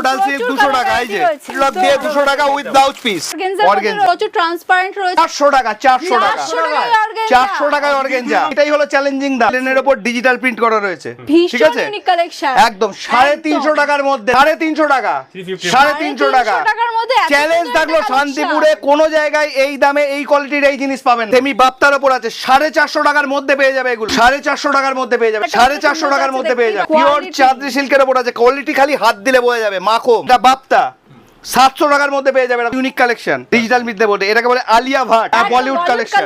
Modal silk প্রচুর দুশো টাকা এই যে variety দিয়ে দুশো টাকা উইথ ব্লাউজ পিস অর্গেনজার প্রচুর ট্রান্সপারেন্ট রয়েছে চারশো টাকা চারশো টাকা। 400 টাকায় organza। চারশো টাকায় অর্গেনজা। এটাই হলো চ্যালেঞ্জিং দাম। লিনেনের উপর ডিজিটাল প্রিন্ট করা রয়েছে। ঠিক আছে? কালেকশন একদম সাড়ে তিনশো টাকার মধ্যে সাড়ে তিনশো টাকা সাড়ে তিনশো টাকা। টাকার মধ্যে এত চ্যালেঞ্জ থাকল শান্তিপুরে কোনো জায়গায় এই দামে এই কোয়ালিটির এই জিনিস পাবেন না। সেমি বাপ্তার ওপর আছে সাড়ে চারশো টাকার মধ্যে পেয়ে যাবে এগুলো। সাড়ে চারশো টাকার মধ্যে পেয়ে যাবে এটা সাড়ে খুব চারশো সুন্দর টাকার মধ্যে পেয়ে যাবে। পিওর। সিল্কের ওপর আছে কোয়ালিটি খালি হাত দিলে বোঝা যাবে। মাখো এটা বাপ্তা সাতশো টাকার মধ্যে পেয়ে যাবে ইউনিক কালেকশন ডিজিটাল মিডতে বলতে এটাকে বলে আলিয়া ভাট বলিউড কালেকশন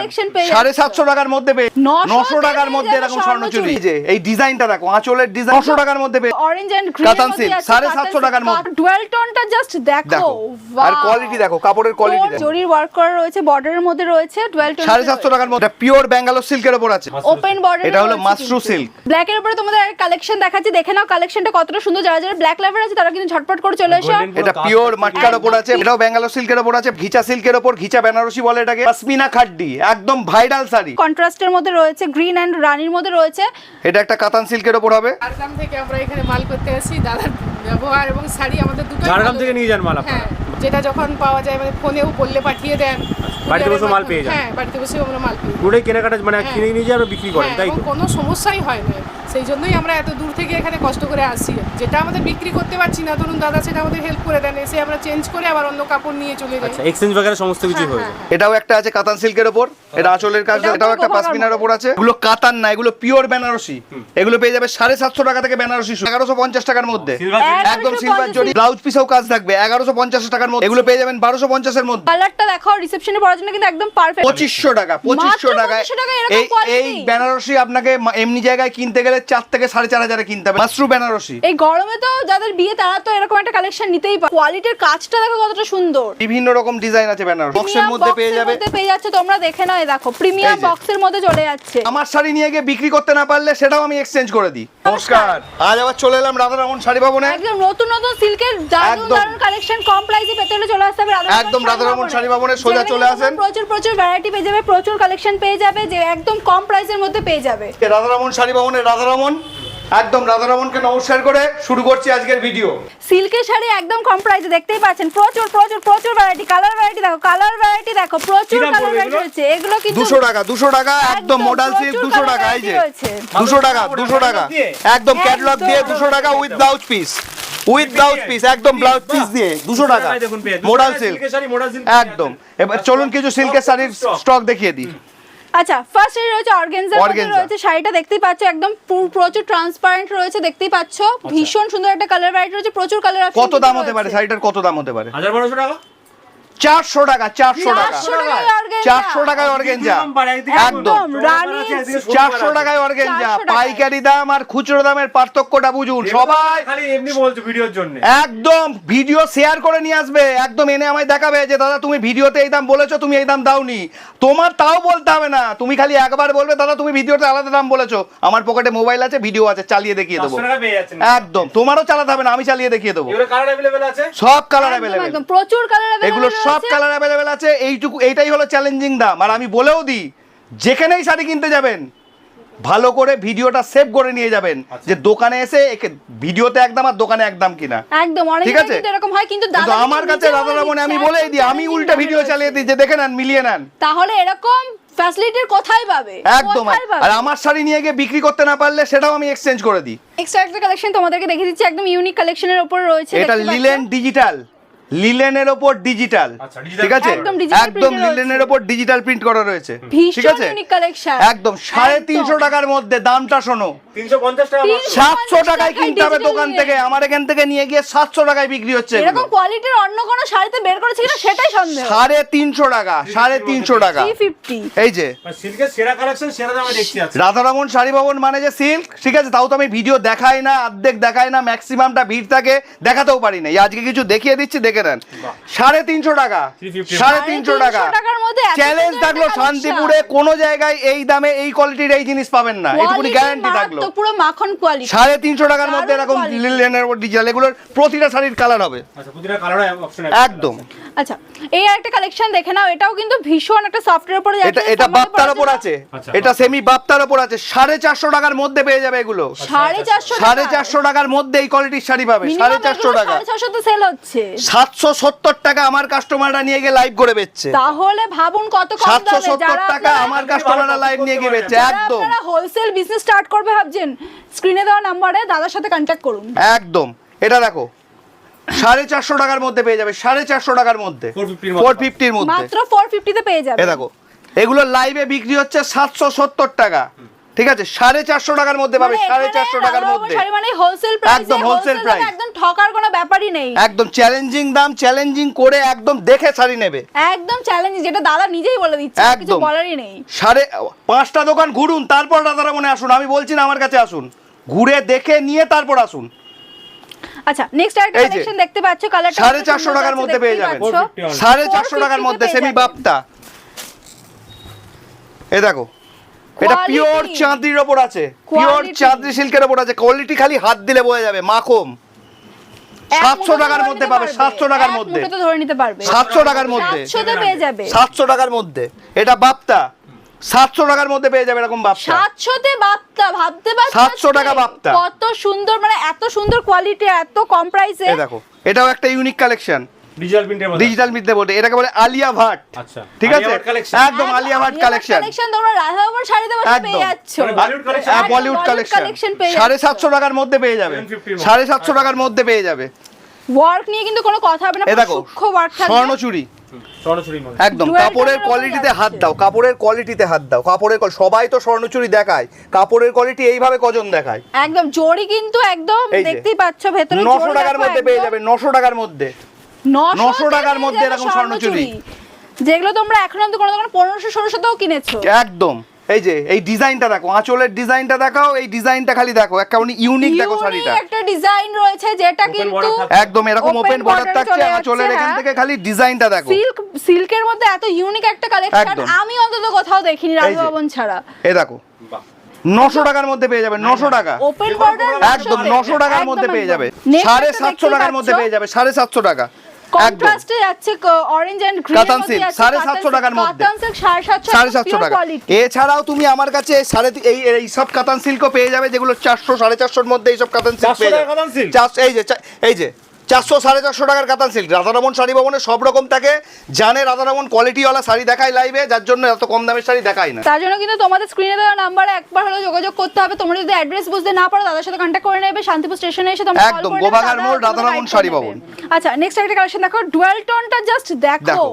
সাড়ে। সাতশো টাকার মধ্যে পেয়ে 900 নশো টাকার মধ্যে এরকম স্বর্ণচুরি। যে এই ডিজাইনটা দেখো আঁচলের ডিজাইন নশো টাকার মধ্যে পেয়ে অরেঞ্জ এন্ড গ্রিন কাতান সাড়ে সাতশো টাকার মধ্যে। টোনটা জাস্ট দেখো। আর কোয়ালিটি দেখো কাপড়ের কোয়ালিটি দেখো। জরির ওয়ার্ক করা রয়েছে বর্ডারের মধ্যে রয়েছে ডুয়াল টোন সাড়ে সাতশো টাকার মধ্যে। পিওর ব্যাঙ্গালোর সিল্কের ওপর আছে। ওপেন বর্ডার এটা হলো মাশরু silk। ব্ল্যাক এর উপরে তোমাদের কালেকশন দেখাচ্ছি। দেখে নাও কালেকশনটা কতটা সুন্দর। যারা যারা ব্ল্যাক লাভার আছে তারা কিন্তু ঝটপট করে চলে এসো। এটা পিওর মাটকার ওপর আছে এটাও ব্যাঙ্গালোর সিল্কের ওপর আছে ঘিচা সিল্কের ওপর ঘিচা বেনারসি বলে এটাকে পশমিনা খাড্ডি একদম ভাইরাল শাড়ি কন্ট্রাস্টের মধ্যে রয়েছে গ্রিন এন্ড রানির মধ্যে রয়েছে এটা একটা কাতান সিল্কের ওপর হবে ঝাড়গ্রাম থেকে আমরা এখানে মাল করতে আসি দাদার ব্যবহার এবং শাড়ি আমাদের দুটো ঝাড়গ্রাম থেকে নিয়ে যান মাল আপনারা? হ্যাঁ যেটা যখন পাওয়া যায় মানে ফোনেও বললে পাঠিয়ে দেন বাড়িতে বসে মাল পেয়ে যান? হ্যাঁ বাড়িতে বসে আমরা মাল পেয়ে। পুরোই কেনাকাটা মানে হ্যাঁ। কিনে নিয়ে যান আর বিক্রি করেন হ্যাঁ, তাই তো কোনো সমস্যাই হয় না সেই জন্যই আমরা এত দূর থেকে এখানে কষ্ট করে আসি যেটা আমাদের বিক্রি করতে পারছি না ধরুন দাদা সেটা আমাদের হেল্প করে দেন এসে আমরা চেঞ্জ করে আবার অন্য কাপড় নিয়ে চলে যাই। আচ্ছা এক্সচেঞ্জ বাগেরা সমস্ত কিছু হ্যাঁ, হয়ে হ্যাঁ। যায়। এটাও একটা আছে কাতান সিল্কের ওপর। এটা আঁচলের কাজ এটাও একটা মতো। ওপর আছে। এগুলো কাতান না এগুলো পিওর বেনারসি। এগুলো পেয়ে যাবে সাড়ে সাতশো টাকা থেকে বেনারসি এগারোশো পঞ্চাশ টাকার মধ্যে। একদম 1150 সিলভার জরি ব্লাউজ পিসেও কাজ থাকবে এগারোশো পঞ্চাশ টাকার মধ্যে। এগুলো পেয়ে যাবেন বারোশো পঞ্চাশের মধ্যে। কালারটা দেখো রিসেপশনে পরার জন্য কিন্তু একদম পারফেক্ট পঁচিশশো টাকা পঁচিশশো মাত্র টাকায়। 2500 টাকায় এরকম এই এই বেনারসি আপনাকে এমনি জায়গায় কিনতে গেলে চার থেকে সাড়ে চার হাজারে কিনতে হবে। মাশরু বেনারসি। এই গরমে তো যাদের বিয়ে তারা তো এরকম একটা কালেকশন নিতেই পারে। কোয়ালিটির কাজটা দেখো কতটা সুন্দর। বিভিন্ন রকম ডিজাইন আছে বেনারসি। বক্সের মধ্যে পেয়ে যাবে। মধ্যে পেয়ে যাচ্ছে তোমরা দেখে নাও এই দেখো। প্রিমিয়াম। বক্সের মধ্যে চলে যাচ্ছে। আমার শাড়ি নিয়ে গিয়ে বিক্রি করতে না পারলে সেটাও আমি এক্সচেঞ্জ করে দিই। নমস্কার আজ আবার চলে এলাম রাধা রমন শাড়ি ভবনে একদম নতুন নতুন সিল্কের দারুণ। দারুণ কালেকশন কম প্রাইসে পেতে হলে চলে আসতে হবে একদম রাধা রমন। শাড়ি ভবনে সোজা চলে আসেন। প্রচুর প্রচুর ভ্যারাইটি পেয়ে যাবে প্রচুর কালেকশন পেয়ে যাবে যে একদম কম প্রাইসের মধ্যে পেয়ে যাবে রাধারমন শাড়ি ভবনে রাধারমন একদম রাধারমনকে নমস্কার করে শুরু করছি আজকের ভিডিও। সিল্কের শাড়ি একদম কম প্রাইসে দেখতেই পাচ্ছেন। প্রচুর প্রচুর প্রচুর ভ্যারাইটি কালার ভ্যারাইটি দেখো কালার ভ্যারাইটি দেখো প্রচুর কালার ভ্যারাইটি রয়েছে। এগুলো কিন্তু দুশো টাকা দুশো টাকা একদম মডাল সিল্ক প্রচুর দুশো colour টাকা এই যে। variety রয়েছে। দুশো টাকা দুশো টাকা। দিয়ে? একদম ক্যাটলগ দিয়ে একদম। দুশো টাকা with blouse piece with blouse piece একদম ব্লাউজ পিস দিয়ে দুশো টাকা। মোডাল সিল্ক একদম। এবার চলুন কিছু সিল্কের শাড়ির স্টক দেখিয়ে দিই। আচ্ছা ফার্স্ট এর রয়েছে অর্গানজার রয়েছে শাড়িটা দেখতেই পাচ্ছ একদম প্রচুর ট্রান্সপারেন্ট রয়েছে দেখতেই পাচ্ছ। ভীষণ সুন্দর একটা কালার ভ্যারাইটি রয়েছে প্রচুর কালার কত দাম হতে পারে? শাড়িটার কত দাম হতে পারে? হাজার বারোশো টাকা। চারশো টাকা চারশো টাকা। 400 টাকায় organza। চারশো টাকায় অর্গেঞ্জা। একদম। চারশো টাকায় অর্গেঞ্জা। পাইকারি দাম আর খুচরো দামের পার্থক্যটা বুঝুন সবাই। এমনি বলছো ভিডিওর জন্য। একদম ভিডিও শেয়ার করে নিয়ে আসবে। একদম এনে আমায় দেখাবে যে দাদা তুমি ভিডিওতে এই দাম বলেছ তুমি এই দাম দাওনি। তোমার তাও বলতে হবে না। তুমি খালি একবার বলবে দাদা তুমি ভিডিওতে আলাদা দাম বলেছ। আমার পকেটে মোবাইল আছে ভিডিও আছে চালিয়ে দেখিয়ে দেবো। একদম। তোমারও চালাতে হবে না আমি চালিয়ে দেখিয়ে দেবো। সব কালার অ্যাভেলেবেল প্রচুর কালার এগুলো সব কালার অ্যাভেলেবেল আছে। এইটুকু এইটাই হলো চ্যালেঞ্জিং দাম। আর আমি বলেও দিই যেখানেই শাড়ি কিনতে যাবেন ভালো করে ভিডিওটা সেভ করে নিয়ে যাবেন। আচ্ছা। যে দোকানে এসে একে- ভিডিওতে একদম আর দোকানে একদম কিনা। একদম অনেক ঠিক আছে? কিন্তু এরকম হয় কিন্তু দাদা আমার কাছে বলে আমি বলেই দিই আমি উল্টা ভিডিও চালিয়ে দিই যে দেখে নেন মিলিয়ে নেন। তাহলে এরকম ফ্যাসিলিটির কোথায় পাবে। একদম। আর আমার শাড়ি নিয়ে গিয়ে বিক্রি করতে না পারলে সেটাও আমি এক্সচেঞ্জ করে দিই। এক্সট্রা একটা কালেকশন তোমাদেরকে দেখিয়ে দিচ্ছি একদম ইউনিক কালেকশনের উপর রয়েছে এটা লিলেন ডিজিটাল লিলেনের ওপর ডিজিটাল আচ্ছা, ঠিক আছে? একদম। লিলেনের ওপর ডিজিটাল প্রিন্ট করা রয়েছে। ঠিক আছে? একদম সাড়ে তিনশো টাকার মধ্যে দামটা শোনো। তিনশো পঞ্চাশ টাকা মাত্র। তিনশো- সাতশো টাকায় টাকায় কিনতে হবে দোকান থেকে। আমার এখান থেকে নিয়ে গিয়ে সাতশো টাকায় বিক্রি হচ্ছে এরকম কোয়ালিটির অন্য কোনো শাড়িতে বের করেছে কিনা সেটাই সন্দেহ। সাড়ে তিনশো টাকা সাড়ে তিনশো টাকা। এই যে। মানে সিল্কের সেরা কালেকশন সেরা দামে দেখছি আছে রাধারমন শাড়ি ভবন মানে যে সিল্ক ঠিক আছে? তাও তো আমি ভিডিও দেখাই না অর্ধেক দেখাই না ম্যাক্সিমামটা ভিড় থাকে দেখাতেও পারি না আজকে কিছু দেখিয়ে দিচ্ছি দেখে নেন। সাড়ে তিনশো টাকা সাড়ে তিনশো টাকা। টাকার মধ্যে এত চ্যালেঞ্জ থাকল শান্তিপুরে। কোনো জায়গায় এই দামে এই কোয়ালিটির এই জিনিস পাবেন না। এটুকুনি গ্যারান্টি থাকল। পুরো মাখন কোয়ালিটি সাড়ে তিনশো টাকার মধ্যে এরকম লিলেনের ডিজিটাল এগুলোর প্রতিটা শাড়ির কালার হবে। আচ্ছা প্রতিটা কালার অপশন একদম। আচ্ছা এই একটা কালেকশন দেখে নাও এটাও কিন্তু ভীষণ একটা সফটওয়্যার উপরে এটা এটা বাপ্তার ওপর আছে। আচ্ছা, এটা সেমি বাপ্তার ওপর আছে। সাড়ে চারশো টাকার মধ্যে পেয়ে যাবে এগুলো। সাড়ে চারশো সাড়ে চারশো টাকার মধ্যে এই কোয়ালিটির শাড়ি পাবে। সাড়ে চারশো টাকা। সাড়ে চারশো তো সেল হচ্ছে। সাতশো সত্তর টাকা আমার কাস্টমাররা নিয়ে গিয়ে লাইভ করে বেচছে। তাহলে ভাবুন কত কম সাতশো দামে সত্তর যারা টাকা আমার কাস্টমাররা লাইভ নিয়ে গিয়ে বেচছে। একদম। আপনারা হোলসেল বিজনেস স্টার্ট করবে ভাবছেন স্ক্রিনে দেওয়া নাম্বারে দাদার সাথে কন্ট্যাক্ট করুন। একদম। এটা দেখো সাড়ে চারশো টাকার মধ্যে পেয়ে যাবে সাড়ে চারশো টাকার মধ্যে। 450 র মধ্যে। ফোর ফিফটির মধ্যে। মাত্র ফোর ফিফটিতে পেয়ে যাবে। দেখো এগুলো লাইভে বিক্রি হচ্ছে সাতশো সত্তর টাকা। ঠিক আছে সাড়ে চারশো টাকার মধ্যে পাবে মানে সাড়ে চারশো টাকার মধ্যে। মানে হোলসেল প্রাইস একদম। একদম ঠকার কোনো ব্যাপারই নেই। একদম চ্যালেঞ্জিং দাম চ্যালেঞ্জিং করে একদম দেখে শাড়ি নেবে। একদম চ্যালেঞ্জ যেটা দাদা নিজেই বলে দিচ্ছে কিছু বলারই নেই। সাড়ে পাঁচটা দোকান ঘুরুন তারপর দাদারা মনে আসুন আমি বলছি না আমার কাছে আসুন। ঘুরে দেখে নিয়ে তারপর আসুন। আচ্ছা নেক্সট যে, কালেকশন দেখতে পাচ্ছ কালারটা সাড়ে চারশো টাকার মধ্যে পেয়ে যাবেন। 450 সাড়ে চারশো টাকার মধ্যে সেমি। বাপ্তা। এ দেখো এটা পিওর চাঁদির ওপর আছে। পিওর সিল্কের ওপর আছে। কোয়ালিটি খালি হাত দিলে বোঝা যাবে মাখম। সাতশো টাকার মধ্যে পাবে সাতশো টাকার মধ্যে। তো ধরে নিতে পারবে। সাতশো টাকার মধ্যে। সাতশোতে পেয়ে যাবে। সাতশো টাকার মধ্যে। এটা বাপ্তা। সাতশো টাকার মধ্যে পেয়ে যাবে এরকম বাপ্তা। সাতশোতে বাপ্তা ভাবতে পারছ 700 টাকা বাপ্তা। কত সুন্দর মানে এত সুন্দর কোয়ালিটি এত কম প্রাইসে দেখো এটাও একটা ইউনিক কালেকশন ডিজিটাল প্রিন্টের মধ্যে ডিজিটাল মিথ্যে বলতে এটাকে বলে আলিয়া ভাট আচ্ছা ঠিক আছে? একদম আলিয়া ভাট কালেকশন কালেকশন তোমরা রাধা শাড়িতে বসে পেয়ে যাচ্ছ। বলিউড কালেকশন হ্যাঁ, বলিউড কালেকশন collection পেয়ে সাড়ে যাচ্ছ। সাতশো টাকার মধ্যে পেয়ে যাবে। 750 র মধ্যে। সাড়ে সাতশো টাকার মধ্যে পেয়ে যাবে। ওয়ার্ক নিয়ে কিন্তু কোনো কথা হবে না এ পুরো দেখো সূক্ষ্ম ওয়ার্ক থাকবে। স্বর্ণচুরি একদম কাপড়ের কোয়ালিটিতে হাত দাও কাপড়ের কোয়ালিটিতে হাত দাও। কাপড়ের সবাই তো স্বর্ণচুরি দেখায়। কাপড়ের কোয়ালিটি এইভাবে কজন দেখায়? একদম জড়ি কিন্তু একদম দেখতেই পাচ্ছ ভেতরে নশো টাকার মধ্যে পেয়ে যাবে নশো টাকার মধ্যে। 900 900 টাকার মধ্যে এরকম স্বর্ণচুরি। যেগুলো তোমরা এখন অব্দি কোনো দোকানে পনেরোশো ষোলোশোতেও কিনেছো। একদম। এই যে এই ডিজাইনটা দেখো আঁচলের ডিজাইনটা দেখাও এই ডিজাইনটা খালি দেখো কেমন ইউনিক দেখো শাড়িটা। একটা ডিজাইন রয়েছে যেটা কিন্তু একদম এরকম ওপেন বর্ডার থাকছে আঁচলের এখান হ্যাঁ। থেকে খালি ডিজাইনটা দেখো। সিল্ক সিল্কের মধ্যে এত ইউনিক একটা কালেকশন আমি অন্তত কোথাও দেখিনি এই। রাজভবন ছাড়া। এ দেখো নশো টাকার মধ্যে পেয়ে যাবে নশো টাকা। ওপেন বর্ডার একদম নশো টাকার মধ্যে পেয়ে যাবে। সাড়ে সাতশো টাকার মধ্যে পেয়ে যাবে সাড়ে সাতশো টাকা। কন্ট্রাস্টে যাচ্ছে অরেঞ্জ এন্ড গ্রিন কাতান সিল্ক সাড়ে সাতশো টাকার মধ্যে। কাতান সিল্ক সাড়ে সাতশো সাড়ে সাতশো টাকা। এছাড়াও তুমি আমার কাছে সাড়ে এই এই সব কাতান সিল্কও পেয়ে যাবে যেগুলো চারশো সাড়ে চারশোর মধ্যে এইসব কাতান সিল্ক 400 পেয়ে যাবে। এই যে এই যে চারশো সাড়ে চারশো টাকার কাতান সিল্ক রাধারমন শাড়ি ভবনে সব রকম থাকে জানে রাধারমন কোয়ালিটিওয়ালা শাড়ি দেখায় লাইভে যার জন্য এত কম দামের শাড়ি দেখায় না। তার জন্য কিন্তু তোমাদের স্ক্রিনে দেওয়া নাম্বারে একবার হলেও যোগাযোগ করতে হবে। তোমরা যদি অ্যাড্রেস বুঝতে না পারো দাদার সাথে কন্ট্যাক্ট করে নেবে। শান্তিপুর স্টেশনে এসে তোমরা একদম, গোবাগার মোড়, guide শাড়ি ভবন। আচ্ছা নেক্সট একটা কালেকশন দেখো। ডুয়াল টোনটা জাস্ট দেখো। দেখো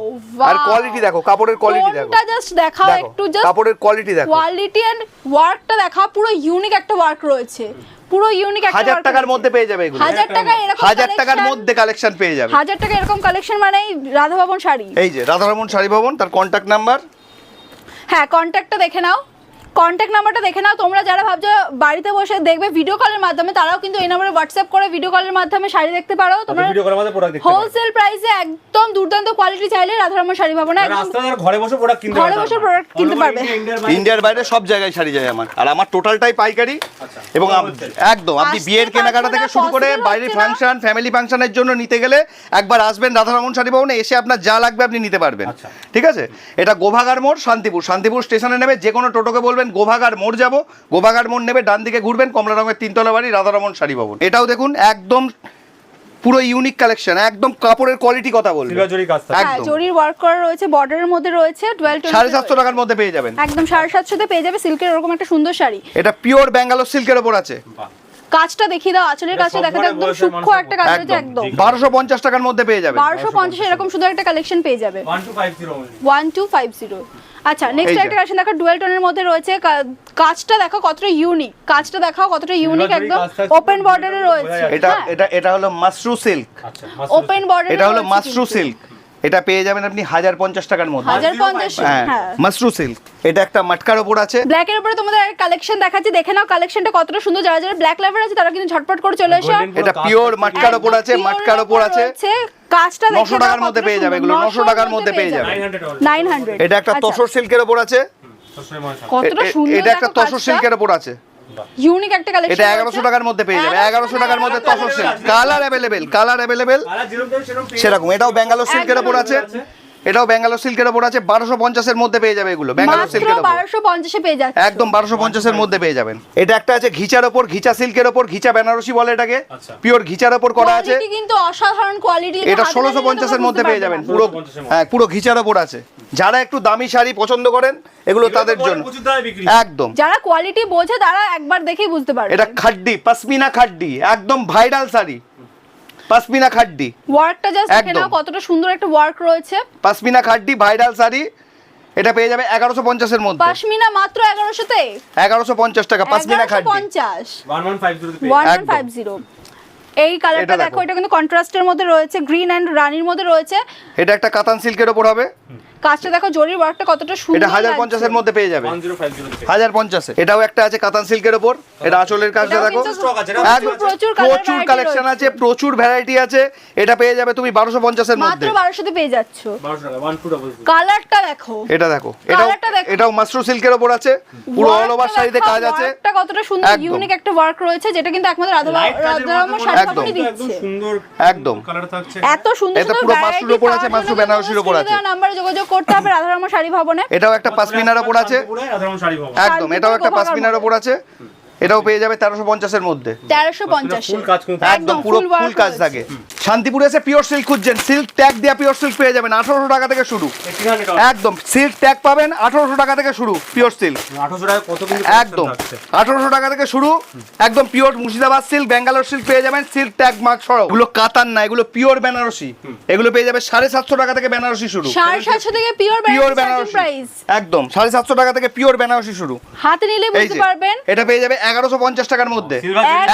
আর কোয়ালিটি দেখো কাপড়ের কোয়ালিটি দেখো। টোনটা জাস্ট দেখাও একটু জাস্ট কাপড়ের কোয়ালিটি দেখো। কোয়ালিটি এন্ড ওয়ার্কটা দেখাও। পুরো ইউনিক একটা ওয়ার্ক রয়েছে। পুরো ইউনিক একটা হাজার টাকার মধ্যে পেয়ে যাবে এগুলো। হাজার টাকা এরকম হাজার টাকার মধ্যে কালেকশন পেয়ে যাবে। হাজার টাকা এরকম কালেকশন মানে রাধা ভবন শাড়ি। এই যে রাধারমন শাড়ি ভবন তার কন্ট্যাক্ট নাম্বার হ্যাঁ কন্ট্যাক্টটা দেখে নাও। কন্ট্যাক্ট নাম্বারটা দেখে নাও। তোমরা যারা ভাবছ বাড়িতে বসে দেখবে ভিডিও কলের মাধ্যমে তারাও কিন্তু এই নম্বরে হোয়াটসঅ্যাপ করে ভিডিও কলের মাধ্যমে শাড়ি দেখতে পারো। তোমরা ভিডিও করার মধ্যে প্রোডাক্ট দেখতে পারো। হোলসেল প্রাইসে একদম দুর্দান্ত কোয়ালিটি চাইলে রাধারমন শাড়ি পাবো না। একদম রাস্তায় ঘরে বসে প্রোডাক্ট কিনতে ঘরে বসে product কিনতে পারবে। ইন্ডিয়ার বাইরে সব জায়গায় শাড়ি যায় আমার। আর আমার টোটালটাই পাইকারি। আচ্ছা, এবং। একদম আপনি বিয়ের কেনাকাটা থেকে শুরু করে বাইরে ফাংশন ফ্যামিলি ফাংশনের জন্য নিতে গেলে একবার আসবেন রাধারমন শাড়ি ভবনে এসে আপনার যা লাগবে আপনি নিতে পারবেন। আচ্ছা। ঠিক আছে? এটা গোভাগার মোড় শান্তিপুর। শান্তিপুর স্টেশনে নেবে যে কোনো টোটোকে বলবেন গোভাগার মোড় যাব। গোভাগার মোড় নেবে ডান দিকে ঘুরবেন কমলা রঙের তিনতলা বাড়ি রাধারমন শাড়ি ভবন। এটাও দেখুন একদম পুরো ইউনিক কালেকশন একদম কাপড়ের কোয়ালিটি কথা বলবে। জরি কাজ হ্যাঁ একদম। জরির ওয়ার্ক করা রয়েছে বর্ডারের মধ্যে রয়েছে টুয়েলভ সাড়ে সাতশো টাকার মধ্যে পেয়ে যাবেন। একদম সাড়ে তে পেয়ে যাবে সিল্কের এরকম একটা সুন্দর শাড়ি। এটা পিওর বেঙ্গালোর সিল্কের উপর আছে। বাহ। কাজটা দেখিয়ে দাও আঁচলের কাজটা দেখা দাও একদম সূক্ষ্ম একটা কাজ রয়েছে একদম একদম। বারোশো পঞ্চাশ টাকার মধ্যে পেয়ে যাবেন বারোশো পঞ্চাশে এরকম সুন্দর একটা কালেকশন পেয়ে যাবে। 1250 only। One two five zero আচ্ছা নেক্সট একটা কালেকশন দেখো ডুয়েল টোনের মধ্যে রয়েছে। কাজটা দেখো কতটা ইউনিক কাজটা দেখাও কতটা ইউনিক একদম। ওপেন বর্ডারে রয়েছে। এটা হ্যাঁ, এটা এটা হলো মাশরু সিল্ক আচ্ছা ওপেন বর্ডারে এটা হলো মাশরু সিল্ক এটা পেয়ে যাবেন আপনি হাজার পঞ্চাশ টাকার মধ্যে। হাজার পঞ্চাশ হ্যাঁ। হ্যাঁ মাশরু সিল্ক এটা একটা মাটকার ওপর আছে। ব্ল্যাক এর উপরে তোমাদের কালেকশন দেখাচ্ছি দেখে নাও কালেকশনটা কতটা সুন্দর। যারা যারা ব্ল্যাক লাভার আছে তারা কিন্তু ঝটপট করে চলে এসো। এটা পিওর মাটকার ওপর আছে মাটকার ওপর আছে। কাজটা দেখে 900 টাকার মধ্যে পেয়ে যাবে এগুলো, 900 টাকার মধ্যে পেয়ে যাবে। 900 নাইন হান্ড্রেড এটা একটা তসর সিল্কের ওপর আছে। কতটা সুন্দর এটা একটা তসর সিল্কের ওপর আছে। ইউনিক একটা কালেকশন এটা 1100 টাকার মধ্যে পেয়ে যাবে। 1100 টাকার মধ্যে tussar silk colour available colour available colour যেরকম সেরকম এটাও ব্যাঙ্গালোর সিল্কের ওপর আছে। আছে। এটাও ব্যাঙ্গালোর সিল্কের ওপর আছে বারোশো পঞ্চাশের মধ্যে পেয়ে যাবে এগুলো ব্যাঙ্গালোর সিল্কের বারোশো পঞ্চাশে পেয়ে যাচ্ছে। একদম বারোশো পঞ্চাশের মধ্যে পেয়ে যাবেন। এটা একটা আছে ঘিচার ওপর ঘিচা সিল্কের ওপর ঘিচা বেনারসি বলে এটাকে। আচ্ছা। পিওর ঘিচার ওপর করা আছে। কিন্তু অসাধারণ কোয়ালিটি এটা ষোলোশো পঞ্চাশের মধ্যে পেয়ে যাবেন। পুরো হ্যাঁ পুরো ঘিচার ওপর আছে। যারা একটু দামি শাড়ি পছন্দ করেন এগুলো তাদের জন্য। একদম। যারা কোয়ালিটি বোঝে তারা একবার দেখেই বুঝতে পারবে। এটা খাড্ডি পাসমিনা খাড্ডি একদম ভাইরাল শাড়ি। পাসমিনা খাড্ডি। ওয়ার্কটা জাস্ট দেখে নাও কতটা সুন্দর একটা ওয়ার্ক রয়েছে। পাসমিনা খাড্ডি ভাইরাল শাড়ি। এটা পেয়ে যাবে এগারোশো পঞ্চাশের মধ্যে। পাশমিনা মাত্র এগারোশোতে? এগারোশো পঞ্চাশ টাকা পাসমিনা এগারোশো খাড্ডি। পঞ্চাশ। One one five zero one একদম। Five zero. এই কালারটা দেখো দেখো। এটা কিন্তু কন্ট্রাস্টের মধ্যে রয়েছে গ্রিন অ্যান্ড রানির মধ্যে রয়েছে। এটা একটা কাতান সিল্কের ওপর হবে। কাজটা দেখো জরির ওয়ার্কটা কতটা সুন্দর এটা হাজার লাগছে। পঞ্চাশের মধ্যে পেয়ে যাবে। ওয়ান জিরো ফাইভ জিরো হাজার পঞ্চাশে। এটাও একটা আছে কাতান সিল্কের ওপর। এটা আঁচলের কাজটা দেখো। এটা প্রচুর প্রচুর কালেকশন আছে প্রচুর ভ্যারাইটি আছে। এটা পেয়ে যাবে তুমি বারোশো পঞ্চাশের মাত্র মধ্যে বারোশোতে পেয়ে যাচ্ছ। বারোশো টাকা ওয়ান টু ডাবল কালারটা দেখো। এটা দেখো। এটাও এটাও মাশরু সিল্কের ওপর আছে। পুরো অল ওভার শাড়িতে কাজ আছে। workটা কতটা সুন্দর ইউনিক একটা ওয়ার্ক রয়েছে যেটা কিন্তু একমাত্র রাধা মধ্যে শাড়ি একদম। কাপড়ই একদম সুন্দর একদম। কালার থাকছে। এত সুন্দর এটা পুরো মাশরুর ওপর আছে, মাশরু বেনারসির ওপর আছে। নাম্বারে যোগাযোগ করতে হবে রাধারমণ শাড়ি ভবনে। এটাও একটা পাসমিনার ওপর আছে। একদম এটাও একটা পাসমিনার ওপর আছে। এটাও পেয়ে যাবে তেরোশো পঞ্চাশের মধ্যে। তেরোশো পঞ্চাশ। ফুল কাজ কিন্তু একদম একদম পুরো ফুল কাজ থাকে শান্তিপুরে এসে পিওর সিল্ক খুঁজছেন। সিল্ক ট্যাগ দেওয়া পিওর সিল্ক পেয়ে যাবেন। আঠারোশো টাকা থেকে শুরু। একদম সিল্ক ট্যাগ পাবেন আঠারোশো টাকা থেকে শুরু পিওর সিল্ক একদম আঠারোশো টাকা থেকে শুরু। একদম pure Murshidabad silk Bangalore silk পেয়ে যাবেন। সিল্ক ট্যাগ মার্ক সরাও এগুলো কাতান না এগুলো পিওর বেনারসি। এগুলো পেয়ে যাবে সাড়ে সাতশো টাকা থেকে বেনারসি শুরু। সাড়ে সাতশো থেকে পিওর পিওর বেনারসি। একদম সাড়ে সাতশো টাকা থেকে পিওর বেনারসি শুরু। হাতে নিলে বুঝতে পারবেন। এটা পেয়ে যাবে এগারোশো পঞ্চাশ টাকার মধ্যে।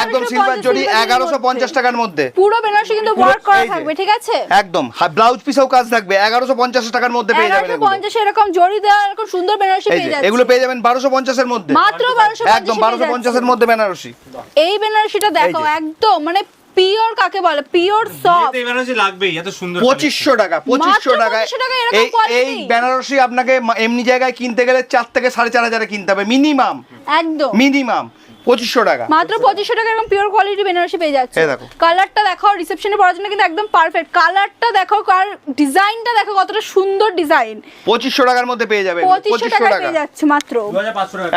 একদম 1150 সিলভার জরি এগারোশো পঞ্চাশ টাকার মধ্যে। পুরো বেনারসি কিন্তু ওয়ার্ক করা থাকবে ঠিক আছে? একদম ব্লাউজ পিসেও কাজ থাকবে এগারোশো পঞ্চাশ টাকার মধ্যে পেয়ে যাবেন এগারোশো এগুলো। পঞ্চাশে এরকম জড়ি দেওয়া এরকম সুন্দর বেনারসি পেয়ে যে এগুলো পেয়ে যাবেন মধ্যে। মাত্র একদম মধ্যে বেনারসি। এই বেনারসিটা দেখো একদম মানে পিওর কাকে বলে? পিওর সফট বিয়েতে বেনারসি লাগবেই এত সুন্দর পঁচিশশো টাকা পঁচিশশো মাত্র 2500 টাকায় এই এই বেনারসি আপনাকে এমনি জায়গায় কিনতে গেলে চার থেকে সাড়ে চার হাজারে কিনতে হবে মিনিমাম একদম। মিনিমাম পঁচিশশো টাকা। মাত্র পঁচিশশো টাকা এরকম পিওর কোয়ালিটি বেনারসি পেয়ে যাচ্ছে। দেখো। কালারটা দেখো রিসেপশনে পড়ার জন্য কিন্তু একদম পারফেক্ট কালারটা দেখো আর ডিজাইনটা দেখো কতটা সুন্দর ডিজাইন পঁচিশশো টাকার মধ্যে পেয়ে যাবে পঁচিশশো টাকা। পেয়ে যাচ্ছে মাত্র।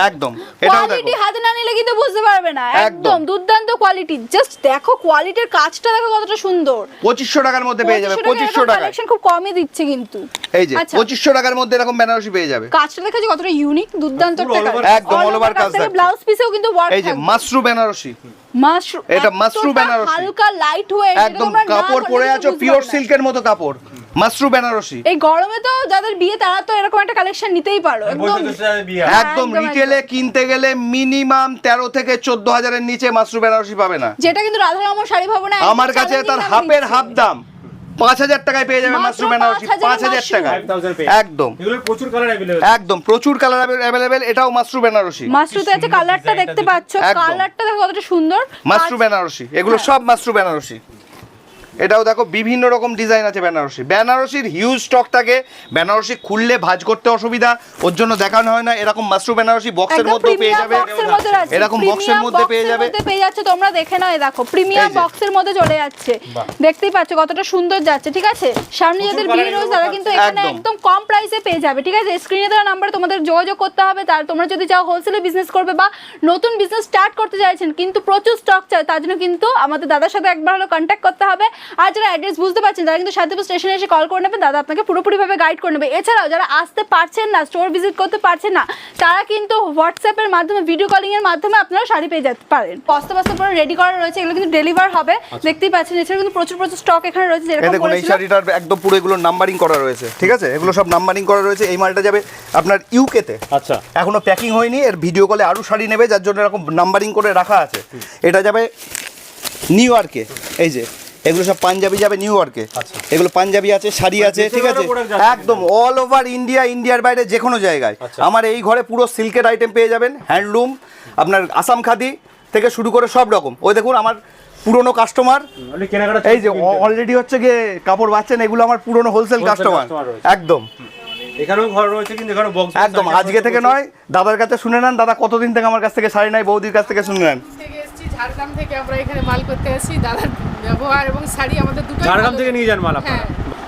একদম। এটাও কোয়ালিটি দেখো হাতে না নিলে কিন্তু বুঝতে পারবে না। একদম। দুর্দান্ত কোয়ালিটি জাস্ট দেখো কোয়ালিটির কাজটা দেখো কতটা সুন্দর। পঁচিশশো টাকার মধ্যে পেয়ে যাবে পঁচিশশো টাকা কালেকশন খুব কমই দিচ্ছে কিন্তু। এই যে আচ্ছা। পঁচিশশো টাকার মধ্যে এরকম বেনারসি পেয়ে যাবে। কাজটা দেখো যে কতটা ইউনিক দুর্দান্ত একটা একদম all over কাজ ব্লাউজ পিসেও কিন্তু ওয়ার্ক এই যে মাশরু বেনারসি। মাশরুম এটা মাশরু বেনারসি। হালকা লাইট ওয়েট একদম কাপড় পরে আছো পিওর সিল্কের মতো কাপড়। মাশরু বেনারসি। এই গরমে তো যাদের বিয়ে তারা তো এরকম একটা কালেকশন নিতেই পারো। একদম একদম রিটেলে কিনতে গেলে মিনিমাম তেরো থেকে চোদ্দ হাজারের নিচে মাশরু বেনারসি পাবে না। যেটা কিন্তু রাধারামন শাড়ি ভবনে আমার কাছে তার হাফের হাফ দাম। পাঁচ হাজার টাকায় পেয়ে যাবে মাশরুম মাশরু বেনারসি 5,000 পাঁচ হাজার মাশরুম। টাকা একদম। এগুলোর প্রচুর কালার একদম প্রচুর কালার অ্যাভেলেবেল এটাও মাশরুম বেনারসি মাশরুতে আছে কালারটা দেখতে দেখো। পাচ্ছ। কালারটা দেখো কতটা সুন্দর। মাশরুম বেনারসি এগুলো হ্যাঁ। সব মাশরুম বেনারসি এটাও দেখো বিভিন্ন রকম ডিজাইন আছে বেনারসি। বেনারসির হিউজ স্টক থাকে বেনারসি খুললে ভাঁজ করতে অসুবিধা ওর জন্য দেখানো হয় না এরকম মাশরু বেনারসি বক্সের মধ্যে পেয়ে যাবে বক্সের এরকম এর মধ্যে পেয়ে যাবে। পেয়ে যাচ্ছে তোমরা দেখে নাও এই দেখো প্রিমিয়াম। বক্সের মধ্যে চলে যাচ্ছে। দেখতেই পাচ্ছ কতটা সুন্দর যাচ্ছে ঠিক আছে? সামনে যাদের বিয়ে রয়েছে তারা কিন্তু এখানে একদম। একদম কম প্রাইসে পেয়ে যাবে ঠিক আছে? স্ক্রিনে দেওয়া নাম্বারে তোমাদের যোগাযোগ করতে হবে তার তোমরা যদি চাও হোলসেলে বিজনেস করবে বা নতুন বিজনেস স্টার্ট করতে চাইছেন কিন্তু প্রচুর স্টক চাই তার জন্য কিন্তু আমাদের দাদার সাথে একবার হলো কন্ট্যাক্ট করতে হবে। আর যারা অ্যাড্রেস বুঝতে পারছেন তারা কিন্তু শান্তিপুর স্টেশনে এসে কল করে নেবেন। দাদা আপনাকে পুরোপুরিভাবে গাইড করে নেবে। এছাড়াও যারা আসতে পারছেন না স্টোর ভিজিট করতে পারছেন না তারা কিন্তু হোয়াটসঅ্যাপের মাধ্যমে ভিডিও কলিংয়ের মাধ্যমে আপনারা শাড়ি পেয়ে যেতে পারেন। বস্তা বস্তা পরে রেডি করা রয়েছে এগুলো কিন্তু ডেলিভার হবে। দেখতেই পাচ্ছেন এছাড়া কিন্তু প্রচুর প্রচুর স্টক এখানে রয়েছে যেরকম দেখুন এই শাড়িটার একদম পুরো এগুলো নাম্বারিং করা রয়েছে ঠিক আছে? এগুলো সব নাম্বারিং করা রয়েছে। এই মালটা যাবে আপনার ইউকেতে আচ্ছা। এখনও প্যাকিং হয়নি এর ভিডিও কলে আরও শাড়ি নেবে যার জন্য এরকম নাম্বারিং করে রাখা আছে। এটা যাবে নিউ ইয়র্কে এই যে। এগুলো সব পাঞ্জাবি যাবে নিউ ইয়র্কে আচ্ছা। এগুলো পাঞ্জাবি আছে শাড়ি মানে আছে ঠিক আছে। একদম অল ওভার ইন্ডিয়া ইন্ডিয়ার বাইরে যে কোনো জায়গায়। আচ্ছা। আমার এই ঘরে পুরো সিল্কের আইটেম পেয়ে যাবেন হ্যান্ডলুম আপনার আসাম খাদি থেকে শুরু করে সব রকম। ওই দেখুন আমার পুরনো কাস্টমার এই যে অলরেডি হচ্ছে গিয়ে কাপড় বাচ্চেন এগুলো আমার পুরনো হোলসেল কাস্টমার একদম। এখানেও ঘর রয়েছে কিন্তু এখানে বক্স একদম আজকে থেকে নয় দাদার কাছে শুনে নেন দাদা কতদিন থেকে আমার কাছ থেকে শাড়ি নাই বৌদির কাছ থেকে শুনে নেন। এসেছি ঝাড়গ্রাম থেকে আমরা এখানে মাল করতে আসি দাদার ব্যবহার এবং শাড়ি আমাদের দুটো ঝাড়গ্রাম থেকে নিয়ে যান মাল হ্যাঁ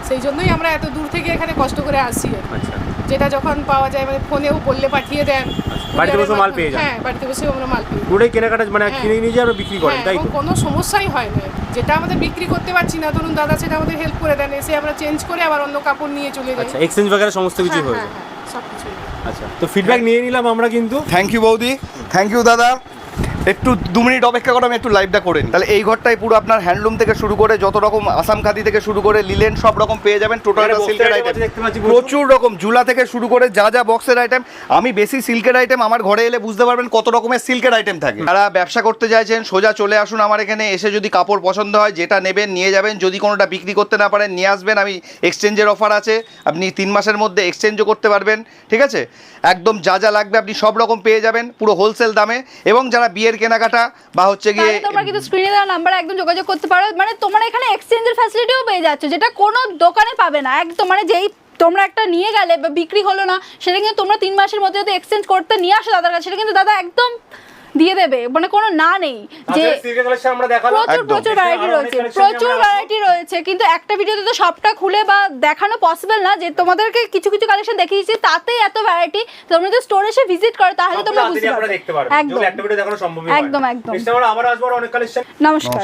সেই জন্যই আমরা এত দূর থেকে এখানে কষ্ট করে আসি আচ্ছা। যেটা যখন পাওয়া যায় মানে ফোনেও বললে পাঠিয়ে দেন। বাড়িতে বসে মাল পেয়ে যান। হ্যাঁ বাড়িতে বসেও আমরা মাল পেয়ে। পুরোই কেনাকাটা মানে হ্যাঁ। কিনে নিয়ে বিক্রি করেন হ্যাঁ, তাই তো? কোনো সমস্যাই হয় না। যেটা আমাদের বিক্রি করতে পারছি না ধরুন দাদা সেটা আমাদের হেল্প করে দেন এসে আমরা চেঞ্জ করে আবার অন্য কাপড় নিয়ে চলে যাই। আচ্ছা এক্সচেঞ্জ বাগেরা সমস্ত কিছু হ্যাঁ, যায়। আচ্ছা তো ফিডব্যাক নিয়ে নিলাম আমরা কিন্তু। থ্যাংক ইউ বৌদি। থ্যাংক ইউ দাদা। একটু দু মিনিট অপেক্ষা করো আমি একটু লাইভটা করে নিই। তাহলে এই ঘরটাই পুরো আপনার হ্যান্ডলুম থেকে শুরু করে যত রকম আসাম খাদি থেকে শুরু করে লিলেন সব রকম পেয়ে যাবেন টোটাল সিল্কের আইটেম প্রচুর। রকম জুলা থেকে শুরু করে যা যা বক্সের আইটেম আমি বেশি সিল্কের আইটেম আমার ঘরে এলে বুঝতে পারবেন কত রকমের সিল্কের আইটেম থাকে যারা ব্যবসা করতে চাইছেন সোজা চলে আসুন আমার এখানে এসে যদি কাপড় পছন্দ হয় যেটা নেবেন নিয়ে যাবেন যদি কোনোটা বিক্রি করতে না পারেন নিয়ে আসবেন আমি এক্সচেঞ্জের অফার আছে আপনি তিন মাসের মধ্যে এক্সচেঞ্জও করতে পারবেন ঠিক আছে একদম যা যা লাগবে আপনি সব রকম পেয়ে যাবেন পুরো হোলসেল দামে এবং যারা বিয়ের কেনাকাটা বা হচ্ছে গিয়ে তোমরা কিন্তু স্ক্রিনে দেওয়া নাম্বার একদম যোগাযোগ করতে পারো। মানে তোমরা এখানে এক্সচেঞ্জের ফ্যাসিলিটিও পেয়ে যাচ্ছে, যেটা কোনো দোকানে পাবে না। একদম মানে যেই তোমরা একটা নিয়ে গেলে বা বিক্রি হলো না, সেটা কিন্তু তোমরা তিন মাসের মধ্যে যদি এক্সচেঞ্জ করতে নিয়ে আসো দাদার কাছে, সেটা কিন্তু দাদা একদম দিয়ে দেবে। মানে কোনো না নেই যে প্রচুর প্রচুর ভ্যারাইটি রয়েছে। প্রচুর ভ্যারাইটি রয়েছে। কিন্তু একটা ভিডিওতে তো সবটা খুলে বা দেখানো পসিবল না যে তোমাদেরকে কিছু কিছু কালেকশন দেখিয়েছি তাতেই এত ভ্যারাইটি তোমরা যদি স্টোরে এসে ভিজিট করো তাহলে তোমরা বুঝতে পারবে। একদম। একদম, একদম। Next time আমরা আবার আসব অনেক কালেকশন নমস্কার।